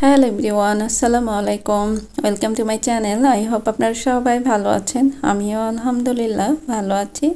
Hello everyone, আসসালামু আলাইকুম। Welcome to my channel. I hope আপনারা সবাই ভালো আছেন। আমিও আলহামদুলিল্লাহ ভালো আছি।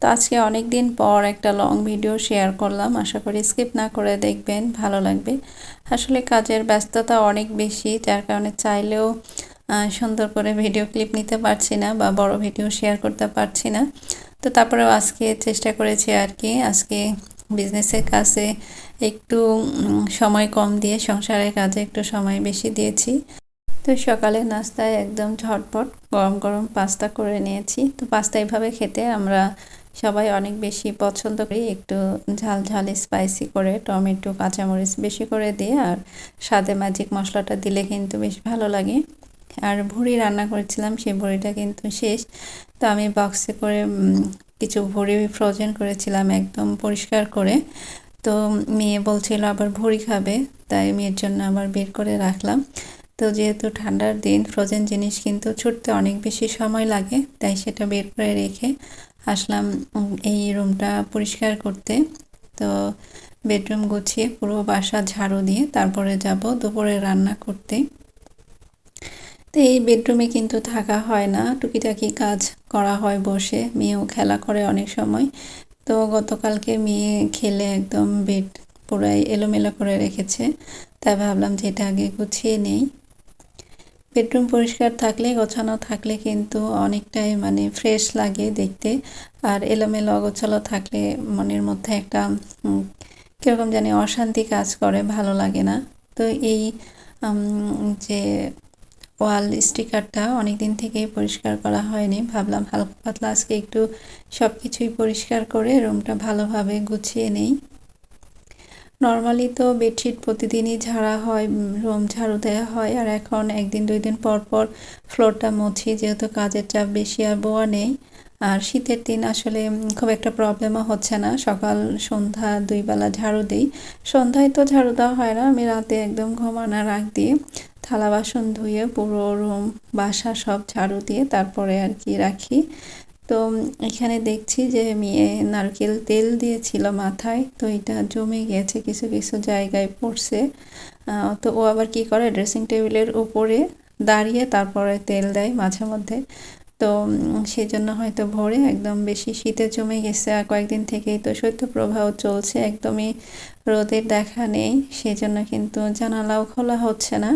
তো আজকে অনেক দিন পর একটা লং ভিডিও শেয়ার করলাম। আশা করি স্কিপ না করে দেখবেন, ভালো লাগবে। আসলে কাজের ব্যস্ততা অনেক বেশি, যার কারণে চাইলেও সুন্দর করে ভিডিও ক্লিপ নিতে পারছি না বা বড় ভিডিও শেয়ার করতে পারছি না। তো তারপরেও আজকে চেষ্টা করেছি আর কি। আজকে বিজনেসের কাছে একটু সময় কম দিয়ে, সংসারের কাজে একটু সময় বেশি দিয়েছি। তো সকালে নাস্তায় একদম ঝটপট গরম গরম পাস্তা করে নিয়েছি। তো পাস্তা এইভাবে খেতে আমরা সবাই অনেক বেশি পছন্দ করি। একটু ঝাল ঝাল স্পাইসি করে, টমেটো, কাঁচামরিচ বেশি করে দিয়ে, আর স্বাদে ম্যাজিক মশলাটা দিলে কিন্তু বেশ ভালো লাগে। আর ভুড়ি রান্না করেছিলাম, সেই ভুড়িটা কিন্তু শেষ। তো আমি বক্সে করে কিছু ভুড়ি ফ্রোজেন করেছিলাম একদম পরিষ্কার করে। তো মেয়ে বলছিল আবার ভুড়ি খাবে, তাই মেয়ের জন্য আবার বের করে রাখলাম। তো যেহেতু ঠান্ডার দিন ফ্রোজেন জিনিস কিন্তু ছুটতে অনেক বেশি সময় লাগে, তাই সেটা বের করে রেখে আসলাম এই রুমটা পরিষ্কার করতে। তো বেডরুম গুছিয়ে পুরো বাসা ঝাড়ু দিয়ে তারপরে যাব দুপুরে রান্না করতে। তো এই বেডরুমে কিন্তু থাকা হয় না, টুকিটাকি কাজ করা হয় বসে, মেয়েও খেলা করে অনেক সময়। তো গতকালকে মেয়ে খেলে একদম বেড পুরাই এলোমেলো করে রেখেছে। তাই ভাবলাম যে এটা আগে গুছিয়ে নেই। বেডরুম পরিষ্কার থাকলে, গোছানো থাকলে কিন্তু অনেকটাই মানে ফ্রেশ লাগে দেখতে। আর এলোমেলো অগোছালো থাকলে মনের মধ্যে একটা কীরকম জানি অশান্তি কাজ করে, ভালো লাগে না। তো এই যে ওয়াল স্টিকারটা অনেক দিন থেকেই পরিষ্কার করা হয়নি। ভাবলাম হালকা পাতলা আজকে একটু সব কিছুই পরিষ্কার করে রুমটা ভালোভাবে গুছিয়ে নেই। নর্মালি তো বেডশিট প্রতিদিনই ঝাড়া হয়, রুম ঝাড়ু দেওয়া হয় আর এখন একদিন, দুই দিন পর পর ফ্লোরটা মুছি যেহেতু কাজের চাপ বেশি আর বোয়া নেই। আর শীতের দিন আসলে খুব একটা প্রবলেমও হচ্ছে না। সকাল, সন্ধ্যা দুই বেলা ঝাড়ু দিই। সন্ধ্যায় তো ঝাড়ু দেওয়া হয় না, আমি রাতে একদম ঘুমানোর আগ দিয়ে থালা বাসন ধুয়ে পুরো রুম বাসা সব ঝাড়ু দিয়ে তারপরে আর কি রাখি। তো এখানে দেখছি যে মেয়ে নারকেল তেল দিয়েছিল মাথায়, তো এটা জমে গেছে, কিছু কিছু জায়গায় পড়ছে। তো ও আবার কি করে ড্রেসিং টেবিলের উপরে দাঁড়িয়ে তারপরে তেল দেয় মাঝে মধ্যে। তো সেই জন্য হয়তো ভোরে একদম বেশি শীতে জমে গেছে, আর কয়েকদিন থেকেই তো শৈত্যপ্রবাহ চলছে, একদমই রোদের দেখা নেই সেই জন্য কিন্তু জানালাও খোলা হচ্ছে না।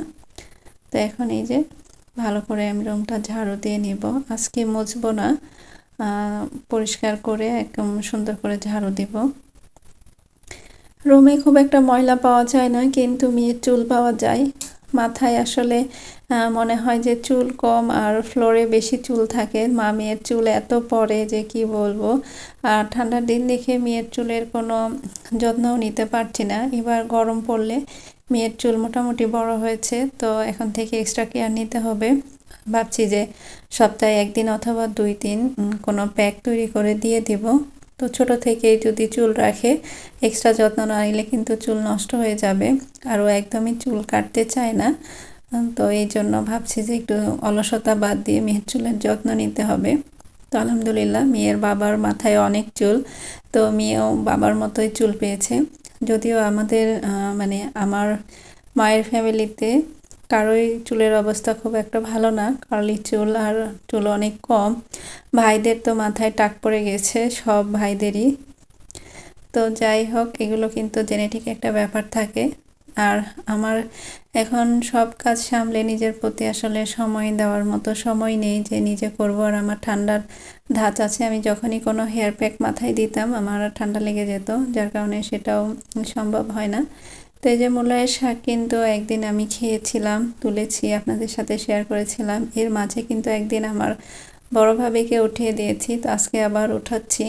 তো এখন এই যে ভালো করে আমি রুমটা ঝাড়ু দিয়ে নিব। আজকে মুছবো না পরিষ্কার করে একদম সুন্দর করে ঝাড়ু দিব। রুমে খুব একটা ময়লা পাওয়া যায় না, কিন্তু মেয়ের চুল পাওয়া যায়। মাথায় আসলে মনে হয় যে চুল কম আর ফ্লোরে বেশি চুল থাকে। মা মেয়ের চুল এত পড়ে যে কি বলব? আর ঠান্ডার দিন দেখে মেয়ের চুলের কোনো যত্নও নিতে পারছি না। এবার গরম পড়লে মেয়ের চুল মোটামুটি বড় হয়েছে, তো এখন থেকে এক্সট্রা কেয়ার নিতে হবে। ভাবছি যে সপ্তাহে একদিন অথবা দুই দিন কোনো প্যাক তৈরি করে দিয়ে দিব। তো ছোট থেকেই যদি চুল রাখে এক্সট্রা যত্ন না নিলে কিন্তু চুল নষ্ট হয়ে যাবে। আর ও একদমই চুল কাটতে চায় না। তো এই জন্য ভাবছি যে একটু অলসতা বাদ দিয়ে মেয়ের চুলের যত্ন নিতে হবে। তো আলহামদুলিল্লাহ, মেয়ের বাবার মাথায় অনেক চুল। তো মেয়েও বাবার মতোই চুল পেয়েছে। যদিও আমাদের মানে আমার মায়ের ফ্যামিলিতে কারোই চুলের অবস্থা খুব একটা ভালো না। কার্লি চুল আর চুল অনেক কম। ভাইদের তো মাথায় টাক পড়ে গেছে, সব ভাইদেরই। তো যাই হোক, এগুলো কিন্তু জেনেটিক একটা ব্যাপার থাকে। আর আমার এখন সব কাজ সামলে নিজের প্রতি আসলে সময় দেওয়ার মতো সময় নেই যে নিজে করব। আর আমার ঠান্ডার ধাঁচ আছে, আমি যখনই কোনো হেয়ার প্যাক মাথায় দিতাম, আমার ঠান্ডা লেগে যেত, যার কারণে সেটাও সম্ভব হয় না। তো এই যে মূলায়ের শাক কিন্তু একদিন আমি খেয়েছিলাম, তুলেছি, আপনাদের সাথে শেয়ার করেছিলাম। এর মাঝে কিন্তু একদিন আমার বড় ভাবিকে উঠিয়ে দিয়েছি, তো আজকে আবার উঠাচ্ছি।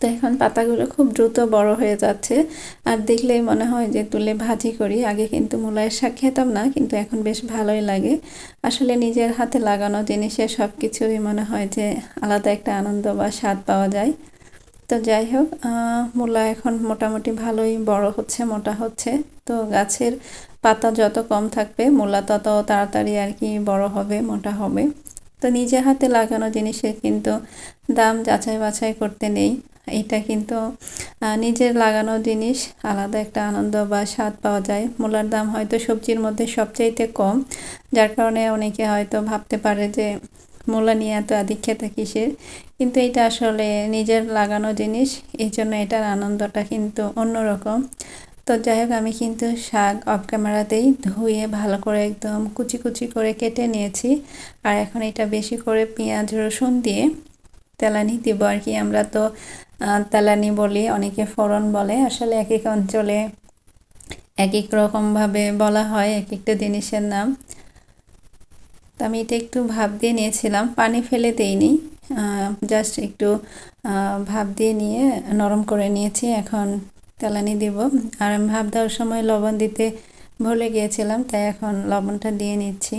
তো এখন পাতাগুলো খুব দ্রুত বড় হয়ে যাচ্ছে। আর দেখলেই মনে হয় যে তুলে ভাজি করি। আগে কিন্তু মূলায়ের শাক খেতাম না, কিন্তু এখন বেশ ভালোই লাগে। আসলে নিজের হাতে লাগানো জিনিসে সব কিছুই মনে হয় যে আলাদা একটা আনন্দ বা স্বাদ পাওয়া যায়। তো যাই হোক মূলা এখন মোটামুটি ভালোই বড় হচ্ছে, মোটা হচ্ছে। তো গাছের পাতা যত কম থাকবে, মূলা তত তাড়াতাড়ি আর কি বড় হবে, মোটা হবে। তো নিজে হাতে লাগানো জিনিসের কিন্তু দাম যাচাই বাছাই করতে নেই। এটা কিন্তু নিজের লাগানো জিনিস, আলাদা একটা আনন্দ বা স্বাদ পাওয়া যায়। মূলার দাম হয়তো সবজির মধ্যে সবচাইতে কম, যার কারণে অনেকে হয়তো ভাবতে পারে যে মূলা নিয়ে এত আধিক্ষেতা কিসের? কিন্তু এটা আসলে নিজের লাগানো জিনিস এই জন্য এটার আনন্দটা কিন্তু অন্যরকম। তো যাই হোক, আমি কিন্তু শাক অফ ক্যামেরাতেই ধুয়ে ভালো করে একদম কুচি কুচি করে কেটে নিয়েছি। আর এখন এটা বেশি করে পেঁয়াজ, রসুন দিয়ে তেলানি দিব আর কি। আমরা তো তেলানি বলি, অনেকে ফোড়ন বলে। আসলে এক এক অঞ্চলে এক এক রকমভাবে বলা হয়, এক একটা জিনিসের নাম। তো আমি এটা একটু ভাপ দিয়ে নিয়েছিলাম। পানি ফেলে দেইনি। জাস্ট একটু ভাপ দিয়ে নিয়ে নরম করে নিয়েছি। এখন তেলানি দিব। আর আমি ভাপ দেওয়ার সময় লবণ দিতে ভুলে গিয়েছিলাম, তাই এখন লবণটা দিয়ে নিচ্ছি।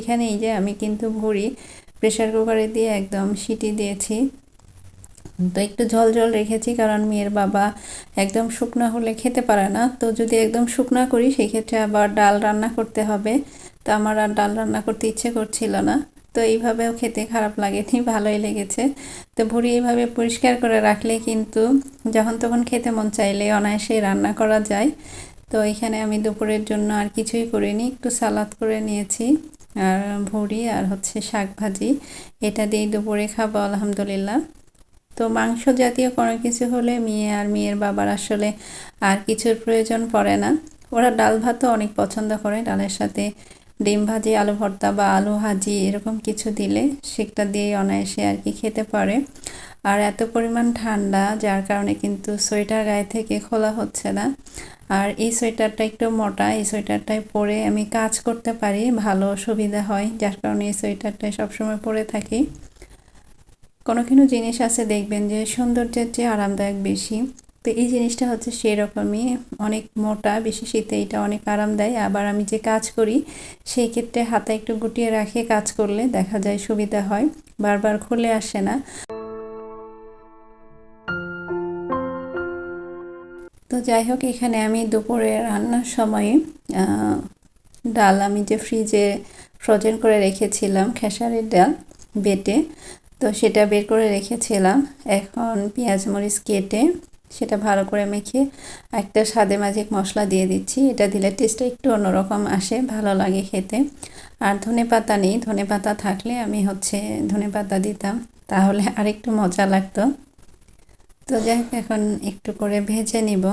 এখানে এই যে আমি কিন্তু ভুড়ি প্রেশার কুকারে দিয়ে একদম সিটি দিয়েছি। তো একটু ঝোল ঝোল রেখেছি কারণ মেয়ের বাবা একদম শুকনো হলে খেতে পারে না। তো যদি একদম শুকনো করি, সেক্ষেত্রে আবার ডাল রান্না করতে হবে। তো আমার আর ডাল রান্না করতে ইচ্ছে করছিল না। তো এইভাবেও খেতে খারাপ লাগেনি, ভালোই লেগেছে। তো ভুড়ি এইভাবে পরিষ্কার করে রাখলে কিন্তু যখন তখন খেতে মন চাইলে অনায়াসেই রান্না করা যায়। তো এখানে আমি দুপুরের জন্য আর কিছুই করিনি, একটু সালাদ করে নিয়েছি। আর ভুড়ি আর হচ্ছে শাক ভাজি এটা দিয়েই দুপুরে খাব, আলহামদুলিল্লাহ। তো মাংস জাতীয় কোনো কিছু হলে মেয়ে আর মেয়ের বাবার আসলে আর কিছুর প্রয়োজন পড়ে না। ওরা ডাল ভাতও অনেক পছন্দ করে, ডালের সাথে ডিম ভাজি, আলু ভর্তা বা আলু ভাজি এরকম কিছু দিলে সেটা দিয়ে অনায়াসে আর কি খেতে পারে। আর এত পরিমাণ ঠান্ডা, যার কারণে কিন্তু সোয়েটার গায়ে থেকে খোলা হচ্ছে না। আর এই সোয়েটারটা একটু মোটা, এই সোয়েটারটায় পরে আমি কাজ করতে পারি, ভালো সুবিধা হয়, যার কারণে এই সোয়েটারটায় সবসময় পরে থাকি। কোনো কোনো জিনিস আছে দেখবেন যে সৌন্দর্যের চেয়ে আরামদায়ক বেশি। তো এই জিনিসটা হচ্ছে সেরকমই। অনেক মোটা, বেশি শীতে এটা অনেক আরাম দেয়। আবার আমি যে কাজ করি, সেই ক্ষেত্রে হাতে একটু গুটিয়ে রাখে কাজ করলে, দেখা যায় সুবিধা হয়। বারবার খুলে আসে না। তো যাই হোক, এখানে আমি দুপুরে রান্নার সময়ে ডাল আমি যে ফ্রিজে ফ্রোজেন করে রেখেছিলাম, খেসারের ডাল বেটে, তো সেটা বের করে রেখেছিলাম। এখন পেঁয়াজ মরিচ কেটে সেটা ভালো করে মেখে একটা স্বাদে মাঝে মশলা দিয়ে দিচ্ছি। এটা দিলে টেস্টটা একটু অন্যরকম আসে, ভালো লাগে খেতে। আর ধনে পাতা নেই, ধনে পাতা থাকলে আমি হচ্ছে ধনে পাতা দিতাম, তাহলে আরেকটু মজা লাগতো। তো যাই এখন একটু করে ভেজে নিব।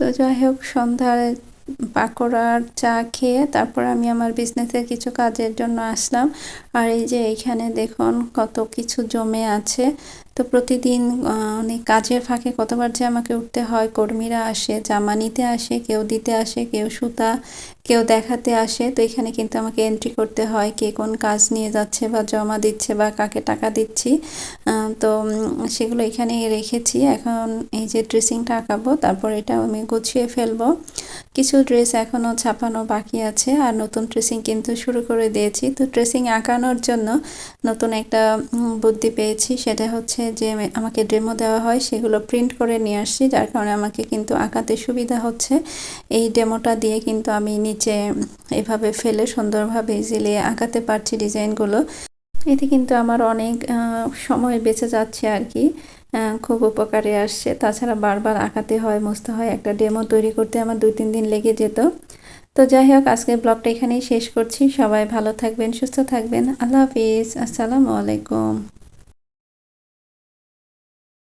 তো যাই হোক সন্ধ্যার পাকোড়ার চা খেয়ে তারপর আমি আমার বিজনেসের কিছু কাজের জন্য আসলাম। আর এই যে এখানে দেখুন কত কিছু জমে আছে। তো প্রতিদিন অনেক কাজের ফাঁকে কতবার যে আমাকে উঠতে হয়, কর্মীরা আসে, জামা নিতে আসে, কেউ দিতে আসে, কেউ সুতা কেউ দেখাতে আসে, তো এখানে কিন্তু আমাকে এন্ট্রি করতে হয় কে কোন কাজ নিয়ে যাচ্ছে বা জমা দিচ্ছে বা কাকে টাকা দিচ্ছি। তো সেগুলো এখানে রেখেছি। এখন এই যে ড্রেসিংটা আঁকাবো, তারপর এটা আমি গুছিয়ে ফেলব। কিছু ড্রেস এখনও ছাপানো বাকি আছে, আর নতুন ড্রেসিং কিন্তু শুরু করে দিয়েছি। তো ড্রেসিং আঁকানোর জন্য নতুন একটা বুদ্ধি পেয়েছি। সেটা হচ্ছে যে, আমাকে ডেমো দেওয়া হয়, সেগুলো প্রিন্ট করে নিয়ে আসছি, যার কারণে আমাকে কিন্তু আঁকাতে সুবিধা হচ্ছে। এই ডেমোটা দিয়ে কিন্তু আমি নিচে এভাবে ফেলে সুন্দরভাবে ইজিলি আঁকাতে পারছি ডিজাইনগুলো, এতে কিন্তু আমার অনেক সময় বেঁচে যাচ্ছে আর কি। খুব উপকারে আসছে। তাছাড়া বারবার আঁকাতে হয়, মুছতে হয়। একটা ডেমো তৈরি করতে আমার দুই তিন দিন লেগে যেত। তো যাই হোক, আজকের ব্লগটা এখানেই শেষ করছি। সবাই ভালো থাকবেন, সুস্থ থাকবেন। আল্লাহ হাফিজ। আসসালামু আলাইকুম।